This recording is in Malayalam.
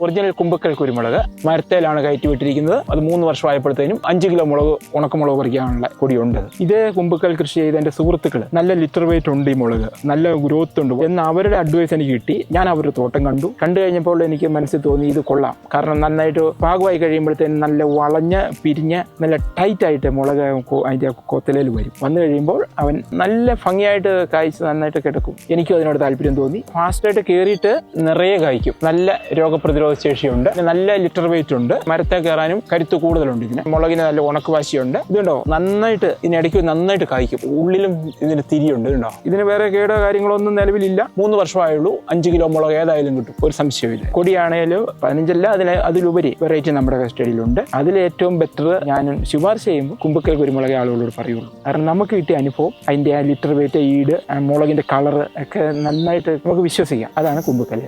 ഒറിജിനൽ കുമ്പക്കൽ കുരുമുളക് മരത്തേലാണ് കയറ്റി വിട്ടിരിക്കുന്നത് അത് മൂന്ന് വർഷമായപ്പോഴത്തേനും അഞ്ച് കിലോ മുളക് ഉണക്കമുളക് പറിക്കാനുള്ള കൊടിയുണ്ട്. ഇതേ കുമ്പക്കൽ കൃഷി ചെയ്ത എന്റെ സുഹൃത്തുക്കൾ നല്ല ലിറ്റർ വെയിറ്റ് ഉണ്ട് ഈ മുളക്. നല്ല ഗ്രോത്ത് ഉണ്ട്. എന്ന് അവരുടെ അഡ്വൈസ് എനിക്ക് കിട്ടി. ഞാൻ അവരുടെ തോട്ടം കണ്ടു. കണ്ടു കഴിഞ്ഞപ്പോൾ എനിക്ക് മനസ്സിൽ തോന്നി ഇത് കൊള്ളാം. കാരണം നന്നായിട്ട് പാകമായി കഴിയുമ്പോഴത്തേനും നല്ല വളഞ്ഞ് പിരിഞ്ഞ് നല്ല ടൈറ്റ് ആയിട്ട് മുളക് അതിന്റെ കൊത്തലയിൽ വരും. വന്നു കഴിയുമ്പോൾ അവൻ നല്ല ഭംഗിയായിട്ട് കായ്ച്ച് നന്നായിട്ട് കിടക്കും. എനിക്കും അതിനോട് താല്പര്യം തോന്നി. ഫാസ്റ്റായിട്ട് കയറിയിട്ട് നിറയെ കായ്ക്കും. നല്ല രോഗപ്രതിരോധ ശേഷിയുണ്ട് പിന്നെ നല്ല ലിറ്റർ വെയിറ്റ് ഉണ്ട്. മരത്തെ കയറാനും കരുത്ത് കൂടുതലുണ്ട് ഇതിന്. മുളകിന് നല്ല ഉണക്ക് വാശിയുണ്ട്. ഇതുണ്ടോ നന്നായിട്ട് ഇതിനിടയ്ക്ക് നന്നായിട്ട് കായ്ക്കും. ഉള്ളിലും ഇതിന് തിരിയുണ്ട്. ഇതുണ്ടോ ഇതിന് വേറെ കേടോ കാര്യങ്ങളോ ഒന്നും നിലവിലില്ല. മൂന്ന് വർഷമായുള്ളൂ. അഞ്ച് കിലോ മുളക് ഏതായാലും കിട്ടും. ഒരു സംശയമില്ല കൊടിയാണേലും പതിനഞ്ചല്ല അതിന് അതിലുപരി വെറൈറ്റി നമ്മുടെ കസ്റ്റഡിയിലുണ്ട് അതിൽ ഏറ്റവും ബെറ്റർ ഞാൻ ശുപാർശ ചെയ്യുമ്പോൾ കുമ്പക്കൽ കുരുമുളക് ആളുകളോട് പറയുള്ളൂ. കാരണം നമുക്ക് കിട്ടിയ അനുഭവം അതിന്റെ ആ ലിറ്റർ വെയിറ്റ് ഈട് മുളകിന്റെ കളർ ഒക്കെ നന്നായിട്ട് നമുക്ക് വിശ്വസിക്കാം. അതാണ് കുമ്പക്കൽ